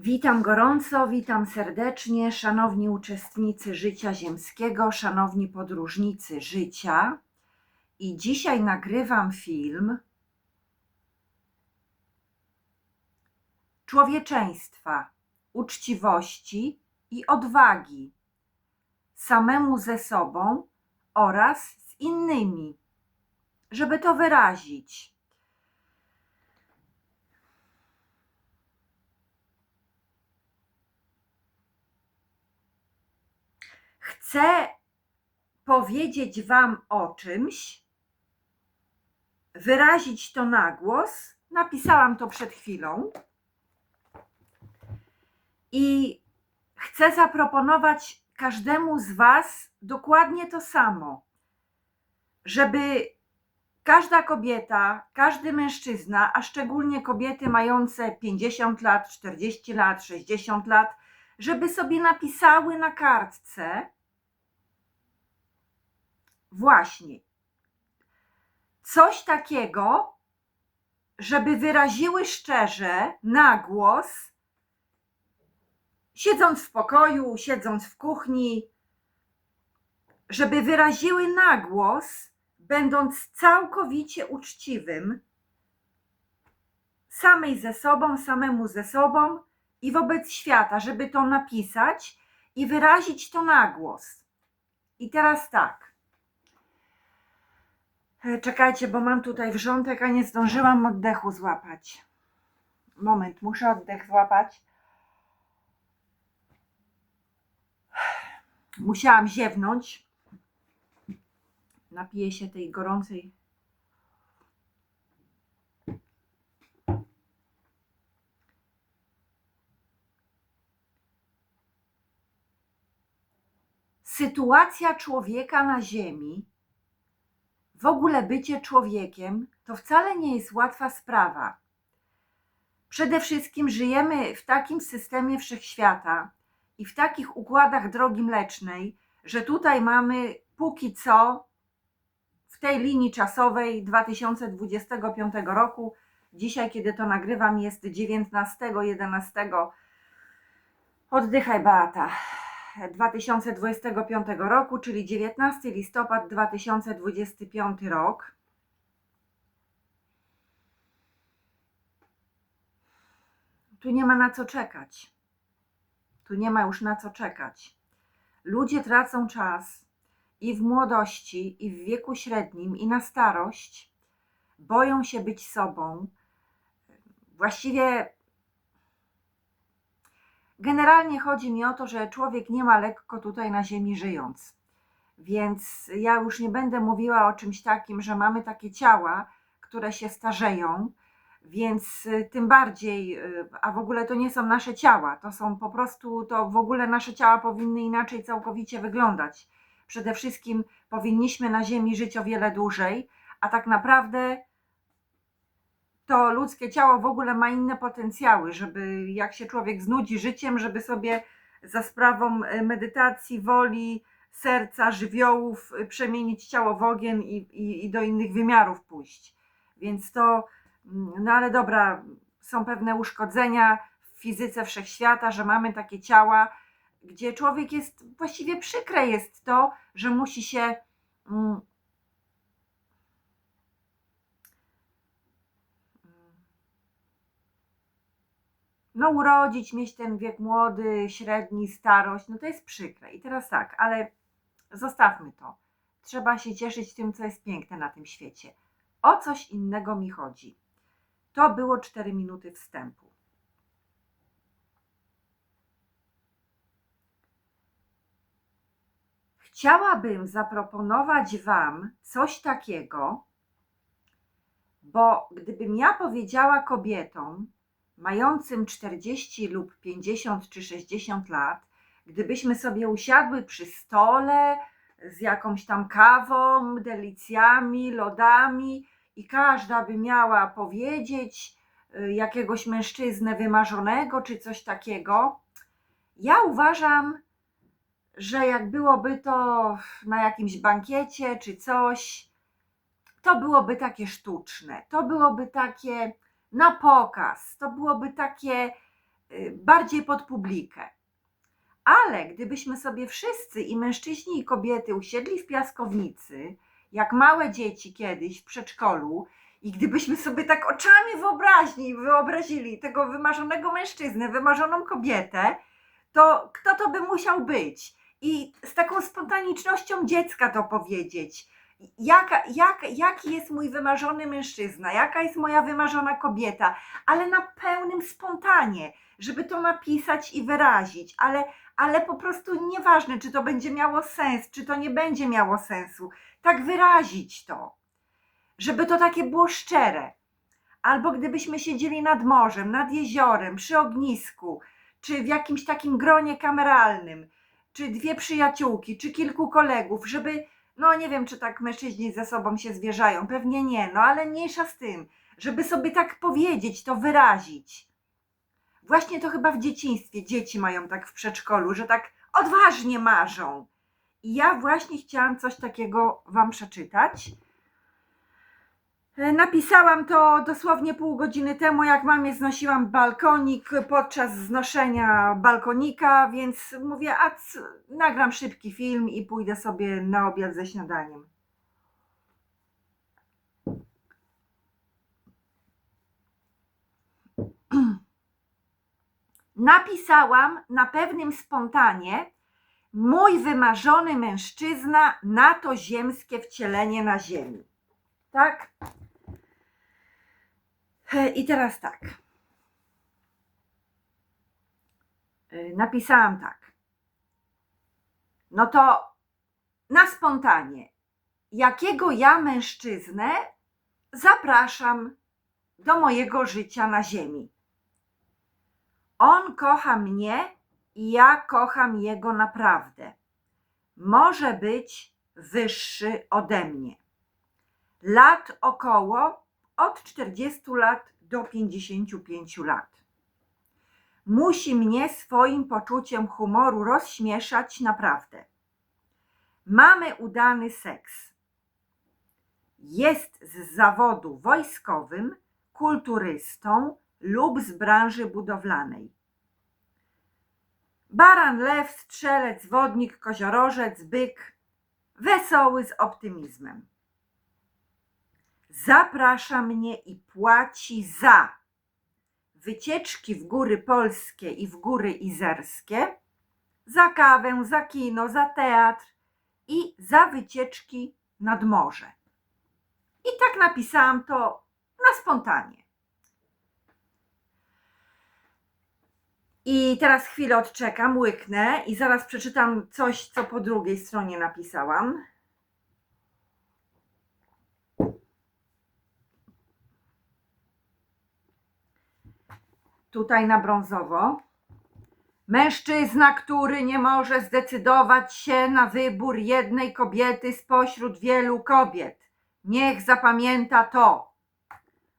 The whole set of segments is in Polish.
Witam gorąco, witam serdecznie, szanowni uczestnicy życia ziemskiego, szanowni podróżnicy życia. I dzisiaj nagrywam film człowieczeństwa, uczciwości i odwagi samemu ze sobą oraz z innymi, żeby to wyrazić. Chcę powiedzieć Wam o czymś, wyrazić to na głos. Napisałam to przed chwilą. I chcę zaproponować każdemu z Was dokładnie to samo, żeby każda kobieta, każdy mężczyzna, a szczególnie kobiety mające 50 lat, 40 lat, 60 lat, żeby sobie napisały na kartce właśnie coś takiego, żeby wyraziły szczerze, na głos, siedząc w pokoju, siedząc w kuchni, żeby wyraziły na głos, będąc całkowicie uczciwym, samej ze sobą, samemu ze sobą i wobec świata, żeby to napisać i wyrazić to na głos. I teraz tak. E, Czekajcie, bo mam tutaj wrzątek, a nie zdążyłam oddechu złapać. Moment, muszę oddech złapać. Musiałam ziewnąć. Napiję się tej gorącej. Sytuacja człowieka na Ziemi, w ogóle bycie człowiekiem, to wcale nie jest łatwa sprawa. Przede wszystkim żyjemy w takim systemie wszechświata i w takich układach drogi mlecznej, że tutaj mamy póki co w tej linii czasowej 2025 roku, dzisiaj kiedy to nagrywam jest 19.11. Oddychaj Beata. 2025 roku, czyli 19 listopad 2025 rok. Tu nie ma na co czekać. Tu nie ma już na co czekać. Ludzie tracą czas i w młodości, i w wieku średnim, i na starość. Boją się być sobą. Właściwie Generalnie chodzi mi o to, że człowiek nie ma lekko tutaj na ziemi żyjąc. Więc ja już nie będę mówiła o czymś takim, że mamy takie ciała, które się starzeją, więc y, tym bardziej, y, a w ogóle to nie są nasze ciała, to są po prostu, to w ogóle nasze ciała powinny inaczej całkowicie wyglądać. Przede wszystkim powinniśmy na Ziemi żyć o wiele dłużej, a tak naprawdę to ludzkie ciało w ogóle ma inne potencjały, żeby jak się człowiek znudzi życiem, żeby sobie za sprawą e, medytacji, woli, serca, żywiołów e, przemienić ciało w ogień i, i, i do innych wymiarów pójść. Więc to, mm, no ale dobra, są pewne uszkodzenia w fizyce wszechświata, że mamy takie ciała, gdzie człowiek jest, właściwie przykre jest to, że musi się no urodzić, mieć ten wiek młody, średni, starość, no to jest przykre. I teraz tak, ale zostawmy to. Trzeba się cieszyć tym, co jest piękne na tym świecie. O coś innego mi chodzi. To było 4 minuty wstępu. Chciałabym zaproponować Wam coś takiego, bo gdybym ja powiedziała kobietom, mającym 40 lub 50 czy 60 lat, gdybyśmy sobie usiadły przy stole z jakąś tam kawą, delicjami, lodami i każda by miała powiedzieć y, jakiegoś mężczyznę wymarzonego czy coś takiego, ja uważam, że jak byłoby to na jakimś bankiecie czy coś, to byłoby takie sztuczne, to byłoby takie na pokaz. To byłoby takie y, bardziej pod publikę. Ale gdybyśmy sobie wszyscy, i mężczyźni, i kobiety, usiedli w piaskownicy, jak małe dzieci kiedyś w przedszkolu, i gdybyśmy sobie tak oczami wyobraźni wyobrazili tego wymarzonego mężczyznę, wymarzoną kobietę, to kto to by musiał być? I z taką spontanicznością dziecka to powiedzieć. Jaka, jak, jaki jest mój wymarzony mężczyzna, jaka jest moja wymarzona kobieta, ale na pełnym spontanie, żeby to napisać i wyrazić, ale, ale po prostu nieważne, czy to będzie miało sens, czy to nie będzie miało sensu, tak wyrazić to, żeby to takie było szczere. Albo gdybyśmy siedzieli nad morzem, nad jeziorem, przy ognisku, czy w jakimś takim gronie kameralnym, czy dwie przyjaciółki, czy kilku kolegów, żeby, no nie wiem, czy tak mężczyźni ze sobą się zwierzają, pewnie nie, no ale mniejsza z tym, żeby sobie tak powiedzieć, to wyrazić. Właśnie to chyba w dzieciństwie dzieci mają tak w przedszkolu, że tak odważnie marzą. I ja właśnie chciałam coś takiego Wam przeczytać. E, Napisałam to dosłownie pół godziny temu, jak mamie znosiłam balkonik podczas znoszenia balkonika, więc mówię, a nagram szybki film i pójdę sobie na obiad ze śniadaniem. Napisałam na pewnym spontanie mój wymarzony mężczyzna na to ziemskie wcielenie na ziemi. Tak? E, I teraz tak. E, Napisałam tak. No to na spontanie. Jakiego ja mężczyznę zapraszam do mojego życia na ziemi? On kocha mnie i ja kocham jego naprawdę. Może być wyższy ode mnie. Lat około od 40 lat do 55 lat. Musi mnie swoim poczuciem humoru rozśmieszać naprawdę. Mamy udany seks. Jest z zawodu wojskowym, kulturystą lub z branży budowlanej. Baran, lew, strzelec, wodnik, koziorożec, byk, wesoły z optymizmem zaprasza mnie i płaci za wycieczki w góry polskie i w góry izerskie, za kawę, za kino, za teatr i za wycieczki nad morze. I tak napisałam to na spontanie. I teraz chwilę odczekam, łyknę i zaraz przeczytam coś, co po drugiej stronie napisałam. Tutaj na brązowo. Mężczyzna, który nie może zdecydować się na wybór jednej kobiety spośród wielu kobiet. Niech zapamięta to.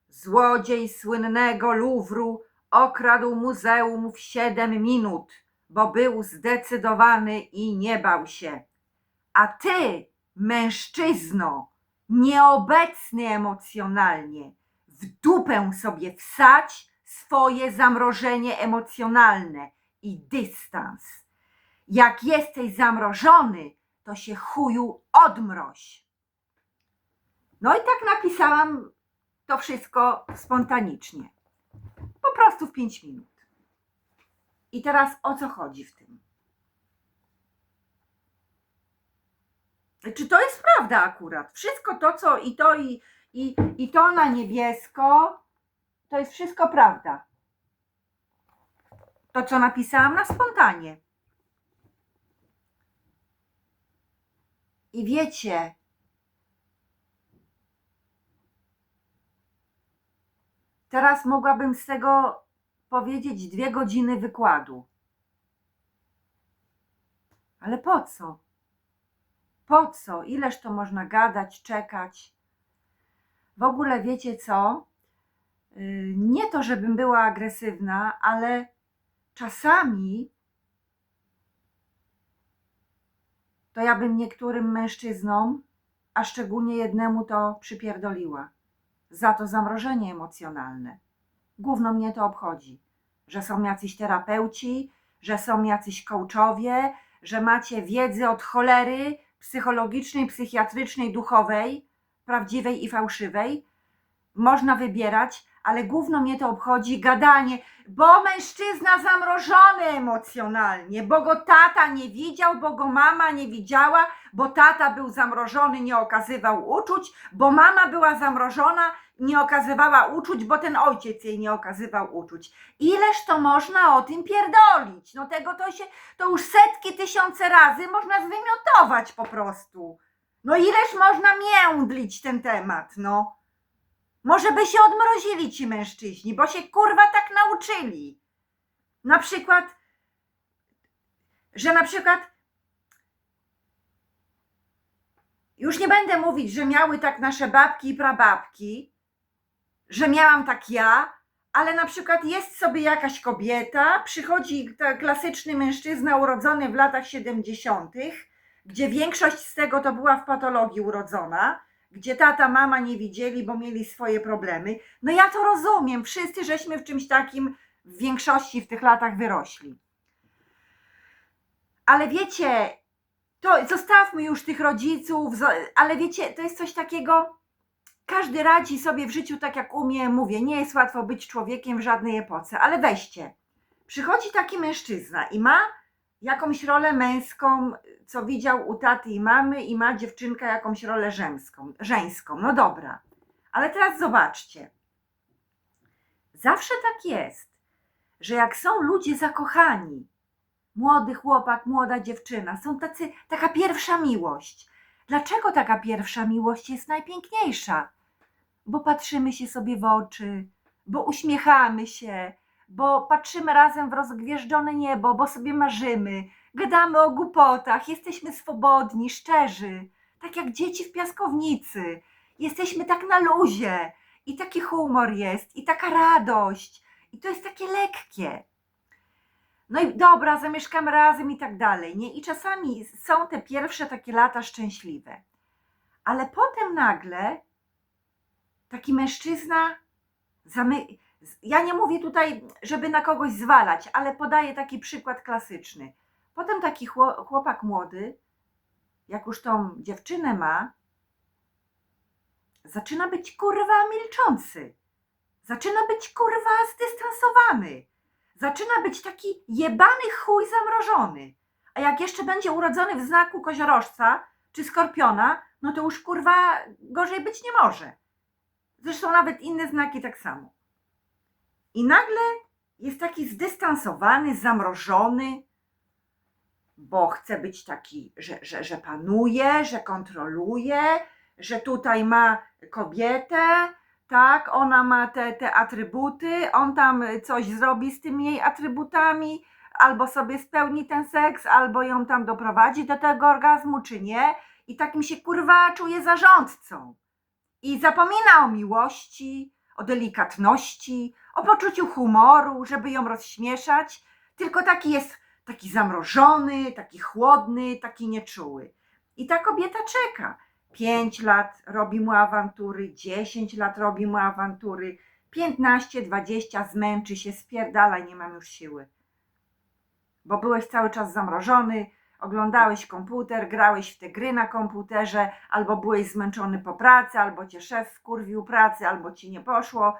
Złodziej słynnego Luwru okradł muzeum w siedem minut, bo był zdecydowany i nie bał się. A ty, mężczyzno, nieobecny emocjonalnie, w dupę sobie wsadź swoje zamrożenie emocjonalne i dystans. Jak jesteś zamrożony, to się chuju odmroź. No i tak napisałam to wszystko spontanicznie. Po prostu w pięć minut. I teraz o co chodzi w tym? Czy to jest prawda akurat? Wszystko to, co i to, i, i, i to na niebiesko, to jest wszystko prawda. To, co napisałam na spontanie. I wiecie, teraz mogłabym z tego powiedzieć dwie godziny wykładu. Ale po co? Po co? Ileż to można gadać, czekać? W ogóle wiecie co? Y, nie to, żebym była agresywna, ale czasami to ja bym niektórym mężczyznom, a szczególnie jednemu to przypierdoliła. Za to zamrożenie emocjonalne. Gówno mnie to obchodzi. że są jacyś terapeuci, że są jacyś coachowie, że macie wiedzę od cholery psychologicznej, psychiatrycznej, duchowej, prawdziwej i fałszywej. Można wybierać, ale główno mnie to obchodzi gadanie, bo mężczyzna zamrożony emocjonalnie, bo go tata nie widział, bo go mama nie widziała, bo tata był zamrożony, nie okazywał uczuć, bo mama była zamrożona, nie okazywała uczuć, bo ten ojciec jej nie okazywał uczuć. Ileż to można o tym pierdolić? No tego to się, to już setki, tysiące razy można zwymiotować po prostu. No ileż można międlić ten temat, no. Może by się odmrozili ci mężczyźni, bo się kurwa tak nauczyli. Na przykład, że na przykład już nie będę mówić, że miały tak nasze babki i prababki, że miałam tak ja, ale na przykład jest sobie jakaś kobieta, przychodzi klasyczny mężczyzna urodzony w latach 70., gdzie większość z tego to była w patologii urodzona, gdzie tata, mama nie widzieli, bo mieli swoje problemy. No ja to rozumiem, wszyscy żeśmy w czymś takim w większości w tych latach wyrośli. Ale wiecie, to zostawmy już tych rodziców, ale wiecie, to jest coś takiego, każdy radzi sobie w życiu tak jak umie, mówię, nie jest łatwo być człowiekiem w żadnej epoce, ale weźcie, przychodzi taki mężczyzna i ma jakąś rolę męską, co widział u taty i mamy i ma dziewczynka jakąś rolę żeńską, żeńską. No dobra. Ale teraz zobaczcie. Zawsze tak jest, że jak są ludzie zakochani, młody chłopak, młoda dziewczyna, są tacy, taka pierwsza miłość. Dlaczego taka pierwsza miłość jest najpiękniejsza? Bo patrzymy się sobie w oczy, bo uśmiechamy się, bo patrzymy razem w rozgwieżdżone niebo, bo sobie marzymy, gadamy o głupotach, jesteśmy swobodni, szczerzy, tak jak dzieci w piaskownicy. Jesteśmy tak na luzie i taki humor jest, i taka radość, i to jest takie lekkie. No i dobra, zamieszkamy razem i tak dalej, nie? I czasami są te pierwsze takie lata szczęśliwe. Ale potem nagle taki mężczyzna zamy... Ja nie mówię tutaj, żeby na kogoś zwalać, ale podaję taki przykład klasyczny. Potem taki chło- chłopak młody, jak już tą dziewczynę ma, zaczyna być kurwa milczący. Zaczyna być kurwa zdystansowany. Zaczyna być taki jebany chuj zamrożony. A jak jeszcze będzie urodzony w znaku koziorożca czy skorpiona, no to już kurwa gorzej być nie może. Zresztą nawet inne znaki tak samo. I nagle jest taki zdystansowany, zamrożony, bo chce być taki, że, że, że panuje, że kontroluje, że tutaj ma kobietę, tak, ona ma te, te atrybuty, on tam coś zrobi z tymi jej atrybutami, albo sobie spełni ten seks, albo ją tam doprowadzi do tego orgazmu, czy nie. I takim się kurwa czuje zarządcą. I zapomina o miłości, o delikatności, o poczuciu humoru, żeby ją rozśmieszać, tylko taki jest taki zamrożony, taki chłodny, taki nieczuły. I ta kobieta czeka. 5 lat robi mu awantury, 10 lat robi mu awantury, 15, 20 zmęczy się, spierdalaj, nie mam już siły. Bo byłeś cały czas zamrożony, oglądałeś komputer, grałeś w te gry na komputerze, albo byłeś zmęczony po pracy, albo cię szef wkurwił pracy, albo ci nie poszło.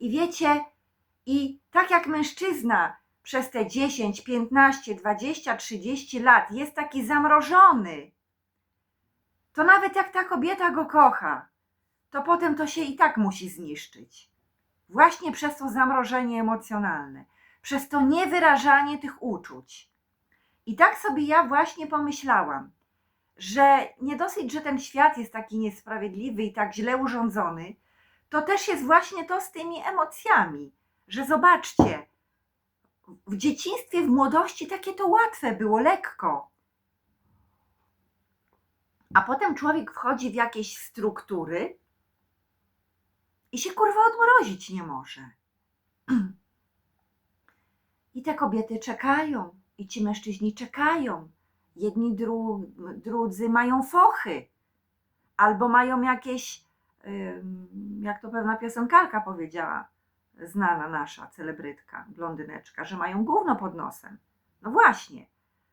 I wiecie, i tak jak mężczyzna przez te 10, 15, 20, 30 lat jest taki zamrożony, to nawet jak ta kobieta go kocha, to potem to się i tak musi zniszczyć. Właśnie przez to zamrożenie emocjonalne, przez to niewyrażanie tych uczuć. I tak sobie ja właśnie pomyślałam, że nie dosyć, że ten świat jest taki niesprawiedliwy i tak źle urządzony, to też jest właśnie to z tymi emocjami, że zobaczcie, w dzieciństwie, w młodości takie to łatwe było, lekko. A potem człowiek wchodzi w jakieś struktury i się kurwa odmrozić nie może. I te kobiety czekają, i ci mężczyźni czekają. Jedni dru, drudzy mają fochy, albo mają jakieś, jak to pewna piosenkarka powiedziała, znana nasza celebrytka, blondyneczka, że mają gówno pod nosem. No właśnie,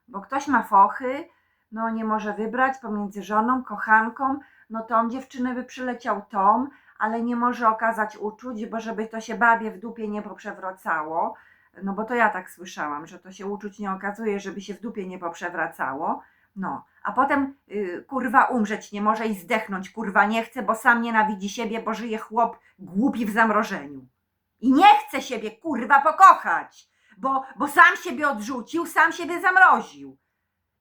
bo ktoś ma fochy, no nie może wybrać pomiędzy żoną, kochanką, no tą dziewczynę by przyleciał Tom, ale nie może okazać uczuć, bo żeby to się babie w dupie nie poprzewracało, no bo to ja tak słyszałam, że to się uczuć nie okazuje, żeby się w dupie nie poprzewracało, no, a potem y, kurwa umrzeć nie może i zdechnąć, kurwa nie chce, bo sam nienawidzi siebie, bo żyje chłop głupi w zamrożeniu. I nie chce siebie kurwa pokochać, bo, bo sam siebie odrzucił, sam siebie zamroził.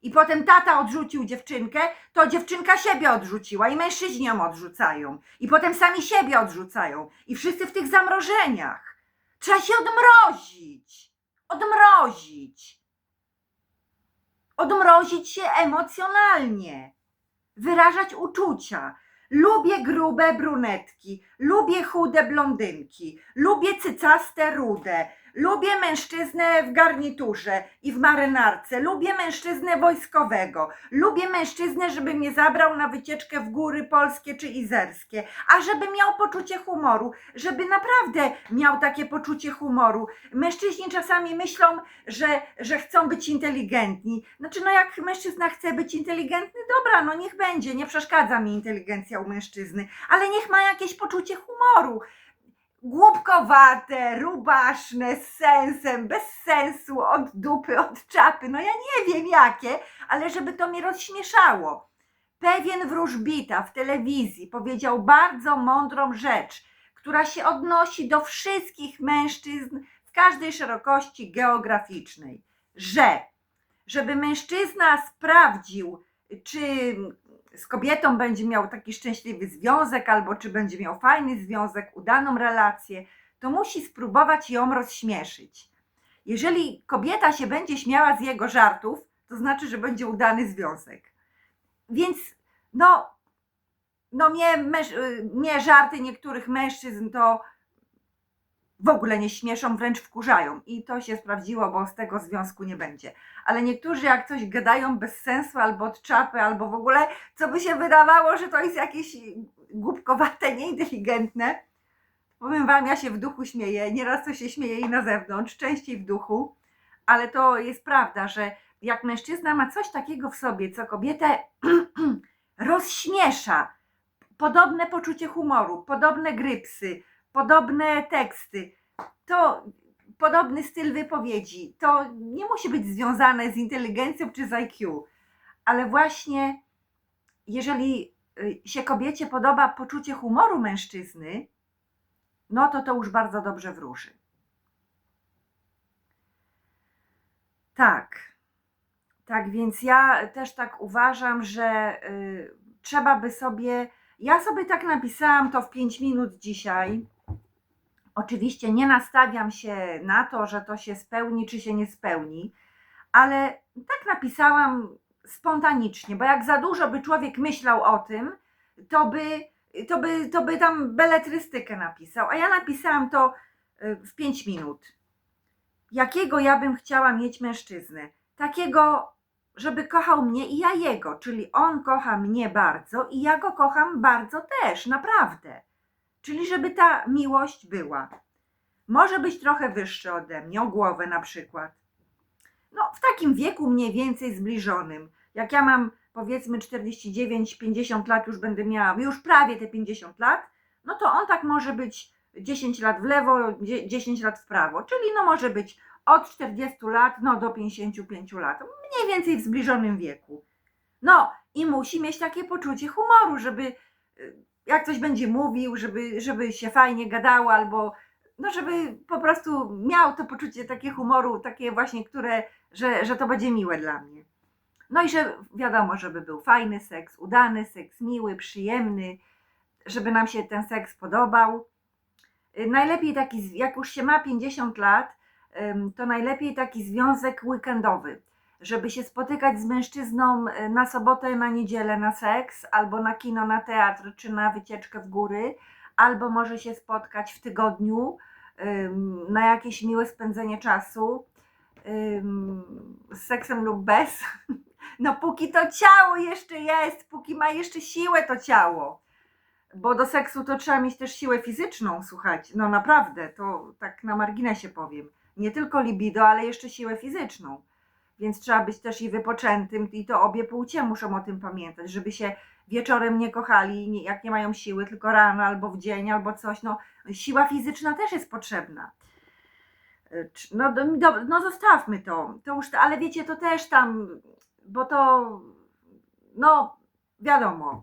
I potem tata odrzucił dziewczynkę, to dziewczynka siebie odrzuciła i mężczyźni ją odrzucają. I potem sami siebie odrzucają. I wszyscy w tych zamrożeniach. Trzeba się odmrozić. Odmrozić. Odmrozić się emocjonalnie. Wyrażać uczucia. Lubię grube brunetki, lubię chude blondynki, lubię cycaste rude, lubię mężczyznę w garniturze i w marynarce, lubię mężczyznę wojskowego, lubię mężczyznę, żeby mnie zabrał na wycieczkę w góry polskie czy izerskie, a żeby miał poczucie humoru, żeby naprawdę miał takie poczucie humoru. Mężczyźni czasami myślą, że, że chcą być inteligentni. Znaczy, no jak mężczyzna chce być inteligentny, dobra, no niech będzie, nie przeszkadza mi inteligencja u mężczyzny, ale niech ma jakieś poczucie humoru. Głupkowate, rubaszne, z sensem, bez sensu, od dupy, od czapy, no ja nie wiem jakie, ale żeby to mnie rozśmieszało. Pewien wróżbita w telewizji powiedział bardzo mądrą rzecz, która się odnosi do wszystkich mężczyzn w każdej szerokości geograficznej, że żeby mężczyzna sprawdził, czy z kobietą będzie miał taki szczęśliwy związek, albo czy będzie miał fajny związek, udaną relację, to musi spróbować ją rozśmieszyć. Jeżeli kobieta się będzie śmiała z jego żartów, to znaczy, że będzie udany związek. Więc no, no mnie, mnie żarty niektórych mężczyzn to w ogóle nie śmieszą, wręcz wkurzają. I to się sprawdziło, bo z tego związku nie będzie. Ale niektórzy jak coś gadają bez sensu, albo od czapy, albo w ogóle, co by się wydawało, że to jest jakieś głupkowate, nieinteligentne. Powiem wam, ja się w duchu śmieję. Nieraz to się śmieje i na zewnątrz, częściej w duchu. Ale to jest prawda, że jak mężczyzna ma coś takiego w sobie, co kobietę rozśmiesza, podobne poczucie humoru, podobne grypsy, podobne teksty, to podobny styl wypowiedzi, to nie musi być związane z inteligencją czy z IQ, ale właśnie jeżeli y, się kobiecie podoba poczucie humoru mężczyzny, no to to już bardzo dobrze wróży. Tak. Tak, więc ja też tak uważam, że y, trzeba by sobie. Ja sobie tak napisałam to w 5 minut dzisiaj. Oczywiście nie nastawiam się na to, że to się spełni, czy się nie spełni, ale tak napisałam spontanicznie, bo jak za dużo by człowiek myślał o tym, to by, to by, to by tam beletrystykę napisał, a ja napisałam to y, w 5 minut. Jakiego ja bym chciała mieć mężczyznę? Takiego, żeby kochał mnie i ja jego, czyli on kocha mnie bardzo i ja go kocham bardzo też, naprawdę. Czyli żeby ta miłość była. Może być trochę wyższy ode mnie, o głowę na przykład. No, w takim wieku mniej więcej zbliżonym. Jak ja mam powiedzmy 49-50 lat, już będę miała, już prawie te 50 lat, no to on tak może być 10 lat w lewo, 10 lat w prawo. Czyli no może być od 40 lat no do 55 lat. Mniej więcej w zbliżonym wieku. No i musi mieć takie poczucie humoru, żeby y, jak coś będzie mówił, żeby, żeby się fajnie gadało, albo no żeby po prostu miał to poczucie takie humoru, takie właśnie, które, że, że to będzie miłe dla mnie. No i że wiadomo, żeby był fajny seks, udany seks, miły, przyjemny, żeby nam się ten seks podobał. Najlepiej taki, jak już się ma 50 lat, to najlepiej taki związek weekendowy, żeby się spotykać z mężczyzną y, na sobotę, na niedzielę na seks, albo na kino, na teatr, czy na wycieczkę w góry, albo może się spotkać w tygodniu na jakieś miłe spędzenie czasu z seksem lub bez. No póki to ciało jeszcze jest, póki ma jeszcze siłę to ciało. bo do seksu to trzeba mieć też siłę fizyczną, słuchajcie, no naprawdę, to tak na marginesie powiem. Nie tylko libido, ale jeszcze siłę fizyczną. Więc trzeba być też i wypoczętym i to obie płcie muszą o tym pamiętać, żeby się wieczorem nie kochali, jak nie mają siły, tylko rano albo w dzień, albo coś. No, siła fizyczna też jest potrzebna. Czy- No, do, no zostawmy to. to już, ale wiecie, to też tam, bo to, no wiadomo,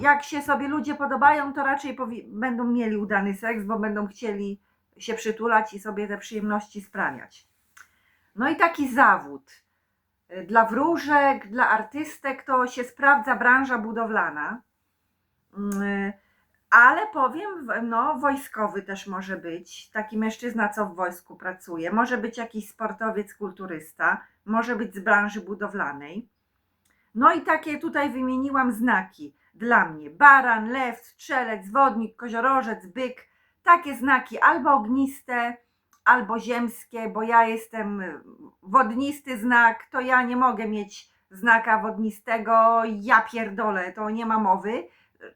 jak się sobie ludzie podobają, to raczej będą mieli udany seks, bo będą chcieli się przytulać i sobie te przyjemności sprawiać. No i taki zawód. Dla wróżek, dla artystek to się sprawdza branża budowlana. Mm, Ale powiem, no, wojskowy też może być. Taki mężczyzna, co w wojsku pracuje. Może być jakiś sportowiec, kulturysta. Może być z branży budowlanej. No i takie tutaj wymieniłam znaki dla mnie. Baran, lew, strzelec, wodnik, koziorożec, byk. Takie znaki albo ogniste, albo ziemskie, bo ja jestem wodnisty znak, to ja nie mogę mieć znaka wodnistego. Ja pierdolę, to nie ma mowy.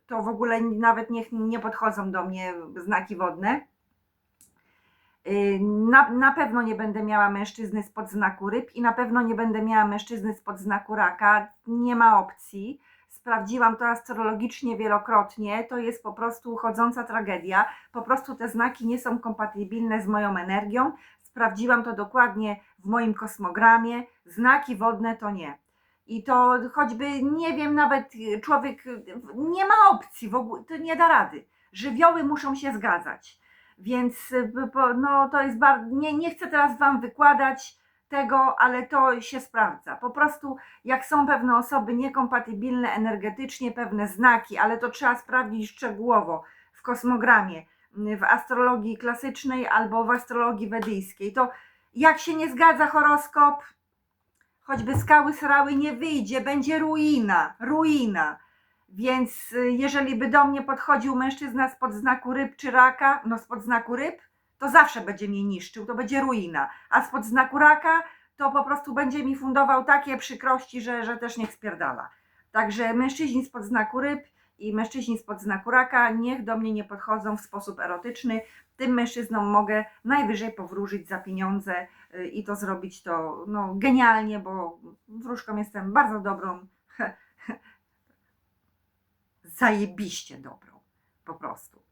To w ogóle nawet niech nie podchodzą do mnie znaki wodne. Y, Na, na pewno nie będę miała mężczyzny spod znaku ryb i na pewno nie będę miała mężczyzny spod znaku raka. Nie ma opcji. Sprawdziłam to astrologicznie wielokrotnie. To jest po prostu chodząca tragedia. Po prostu te znaki nie są kompatybilne z moją energią. Sprawdziłam to dokładnie w moim kosmogramie. Znaki wodne to nie. I to choćby, nie wiem, nawet y, człowiek, y, nie ma opcji w ogóle, to nie da rady. Żywioły muszą się zgadzać. Więc y, no, to jest bardzo, nie, nie chcę teraz Wam wykładać tego, ale to się sprawdza. Po prostu jak są pewne osoby niekompatybilne energetycznie, pewne znaki, ale to trzeba sprawdzić szczegółowo w kosmogramie, w astrologii klasycznej albo w astrologii wedyjskiej, to jak się nie zgadza horoskop, choćby skały srały nie wyjdzie, będzie ruina, ruina. Więc y, jeżeli by do mnie podchodził mężczyzna spod znaku ryb czy raka, no spod znaku ryb, to zawsze będzie mnie niszczył, to będzie ruina. A spod znaku raka, to po prostu będzie mi fundował takie przykrości, że, że też niech spierdala. Także mężczyźni spod znaku ryb i mężczyźni spod znaku raka niech do mnie nie podchodzą w sposób erotyczny. Tym mężczyznom mogę najwyżej powróżyć za pieniądze y, i to zrobić to no, genialnie, bo wróżką jestem bardzo dobrą, zajebiście dobrą, po prostu.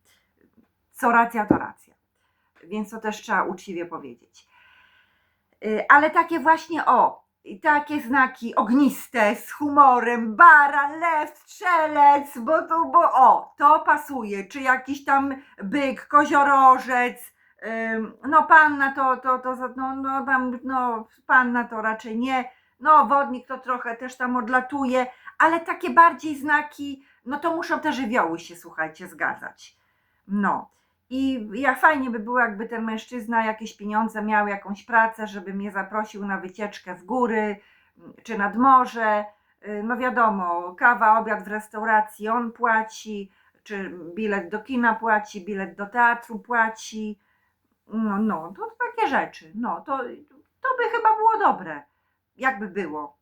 Co racja, to racja. Więc to też trzeba uczciwie powiedzieć. Y, Ale takie właśnie o, i takie znaki ogniste, z humorem, baran, lew, strzelec, bo to, bo o, to pasuje, czy jakiś tam byk, koziorożec, ym, no panna to, to, to, no, no tam, no panna to raczej nie, no wodnik to trochę też tam odlatuje, ale takie bardziej znaki, no to muszą te żywioły się, słuchajcie, zgadzać. No. I ja fajnie by było, jakby ten mężczyzna jakieś pieniądze miał, jakąś pracę, żeby mnie zaprosił na wycieczkę w góry mm, czy nad morze. Y, No wiadomo, kawa, obiad w restauracji on płaci, czy bilet do kina płaci, bilet do teatru płaci. No, no, to takie rzeczy. No, to, to by chyba było dobre. Jakby było.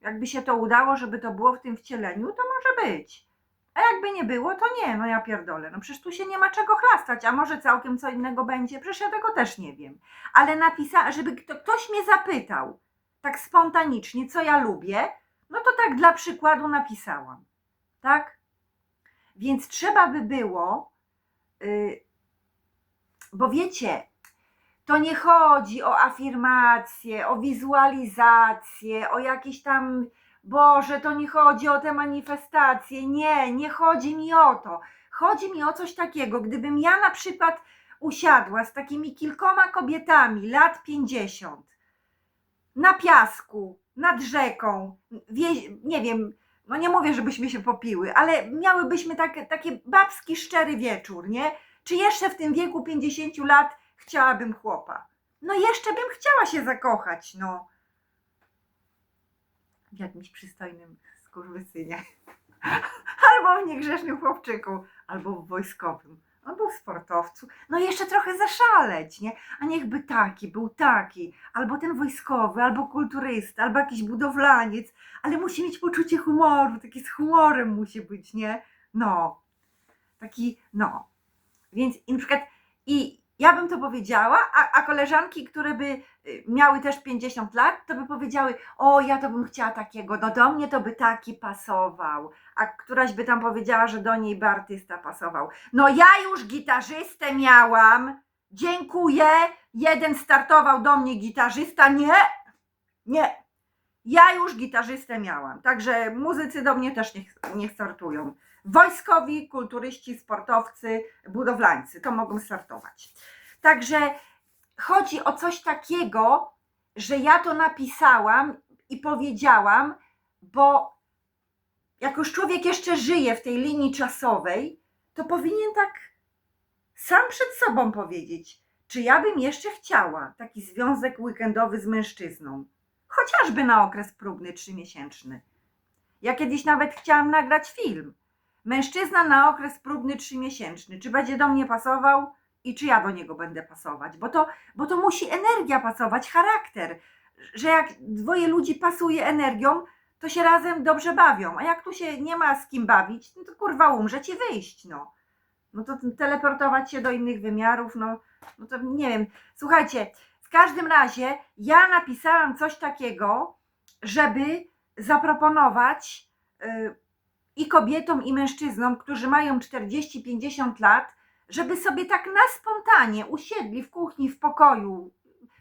Jakby się to udało, żeby to było w tym wcieleniu, to może być. A jakby nie było, to nie, no ja pierdolę. No przecież tu się nie ma czego chlastać, a może całkiem co innego będzie, przecież ja tego też nie wiem. Ale napisa, żeby kto, ktoś mnie zapytał, tak spontanicznie, co ja lubię, no to tak dla przykładu napisałam. Tak? Więc trzeba by było, yy, bo wiecie, to nie chodzi o afirmację, o wizualizację, o jakieś tam Boże, to nie chodzi o te manifestacje. Nie, nie chodzi mi o to. Chodzi mi o coś takiego, gdybym ja na przykład usiadła z takimi kilkoma kobietami lat 50 na piasku, nad rzeką, nie wiem, no nie mówię, żebyśmy się popiły, ale miałybyśmy takie, taki babski, szczery wieczór, nie? Czy jeszcze w tym wieku 50 lat chciałabym chłopa? No jeszcze bym chciała się zakochać, no w jakimś przystojnym skurwysynie. Albo w niegrzesznym chłopczyku, albo w wojskowym, albo w sportowcu. No jeszcze trochę zaszaleć, nie? A niechby taki, był taki, albo ten wojskowy, albo kulturysta, albo jakiś budowlaniec, ale musi mieć poczucie humoru, taki z humorem musi być, nie? No. Taki, no. Więc i na przykład, i ja bym to powiedziała, a, a koleżanki, które by y, miały też 50 lat, to by powiedziały, o ja to bym chciała takiego, no do mnie to by taki pasował. A któraś by tam powiedziała, że do niej by artysta pasował. No ja już gitarzystę miałam, dziękuję, jeden startował do mnie gitarzysta, nie, nie. Ja już gitarzystę miałam, także muzycy do mnie też nie, nie startują. Wojskowi, kulturyści, sportowcy, budowlańcy to mogą startować. Także chodzi o coś takiego, że ja to napisałam i powiedziałam, bo jak już człowiek jeszcze żyje w tej linii czasowej, to powinien tak sam przed sobą powiedzieć, czy ja bym jeszcze chciała taki związek weekendowy z mężczyzną, chociażby na okres próbny trzymiesięczny. Ja kiedyś nawet chciałam nagrać film. Mężczyzna na okres próbny trzymiesięczny. Czy będzie do mnie pasował i czy ja do niego będę pasować? Bo to, bo to musi energia pasować, charakter. Że jak dwoje ludzi pasuje energią, to się razem dobrze bawią. A jak tu się nie ma z kim bawić, no to kurwa umrzeć i wyjść, no. No to teleportować się do innych wymiarów, no, no to nie wiem. Słuchajcie, w każdym razie ja napisałam coś takiego, żeby zaproponować y, i kobietom, i mężczyznom, którzy mają 40-50 lat, żeby sobie tak na spontanie usiedli w kuchni, w pokoju,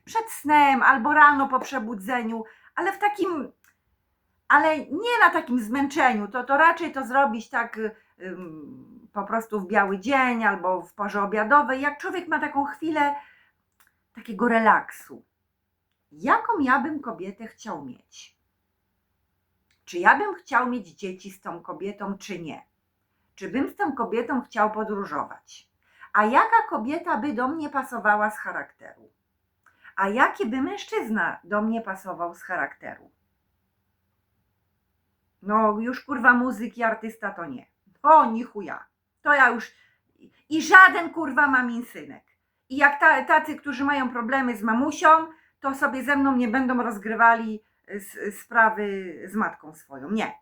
przed snem albo rano po przebudzeniu, ale w takim, ale nie na takim zmęczeniu, to, to raczej to zrobić tak ym, po prostu w biały dzień albo w porze obiadowej, jak człowiek ma taką chwilę takiego relaksu. Jaką ja bym kobietę chciał mieć? Czy ja bym chciał mieć dzieci z tą kobietą, czy nie? Czy bym z tą kobietą chciał podróżować? A jaka kobieta by do mnie pasowała z charakteru? A jaki by mężczyzna do mnie pasował z charakteru? No, już kurwa muzyk i artysta to nie. O, ni chuja. To ja już. I żaden kurwa mamin synek. I jak ta, tacy, którzy mają problemy z mamusią, to sobie ze mną nie będą rozgrywali s- sprawy z matką swoją. Nie.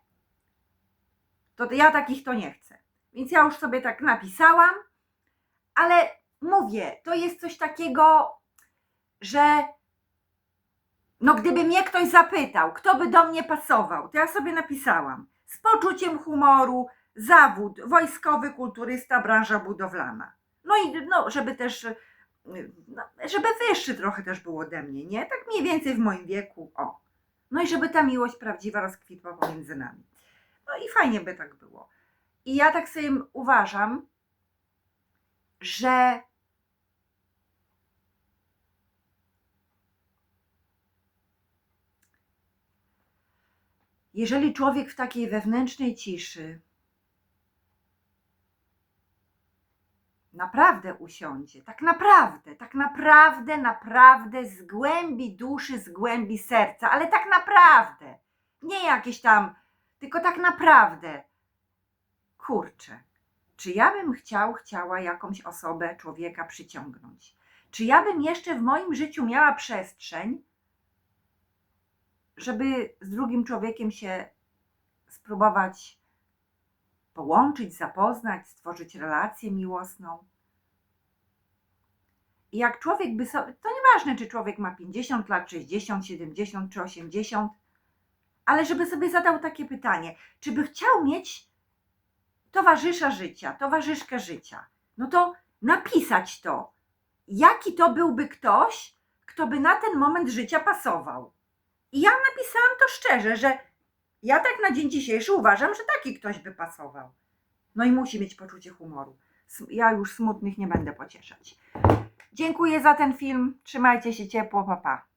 To ja takich to nie chcę. Więc ja już sobie tak napisałam, ale mówię, to jest coś takiego, że no gdyby mnie ktoś zapytał, kto by do mnie pasował, to ja sobie napisałam z poczuciem humoru, zawód, wojskowy kulturysta, branża budowlana. No i no, żeby też, no, żeby wyższy trochę też był ode mnie, nie? Tak mniej więcej w moim wieku, o. No i żeby ta miłość prawdziwa rozkwitła pomiędzy nami. No i fajnie by tak było. I ja tak sobie uważam, że jeżeli człowiek w takiej wewnętrznej ciszy naprawdę usiądzie, tak naprawdę, tak naprawdę, naprawdę z głębi duszy, z głębi serca, ale tak naprawdę, nie jakieś tam, tylko tak naprawdę, kurczę, czy ja bym chciał, chciała jakąś osobę, człowieka przyciągnąć? Czy ja bym jeszcze w moim życiu miała przestrzeń, żeby z drugim człowiekiem się spróbować połączyć, zapoznać, stworzyć relację miłosną. I jak człowiek by sobie, to nieważne, czy człowiek ma 50 lat, 60, 70 czy 80, ale żeby sobie zadał takie pytanie, czy by chciał mieć towarzysza życia, towarzyszkę życia, no to napisać to, jaki to byłby ktoś, kto by na ten moment życia pasował. I ja napisałam to szczerze, że ja tak na dzień dzisiejszy uważam, że taki ktoś by pasował. No i musi mieć poczucie humoru. Ja już smutnych nie będę pocieszać. Dziękuję za ten film. Trzymajcie się ciepło, papa. Pa.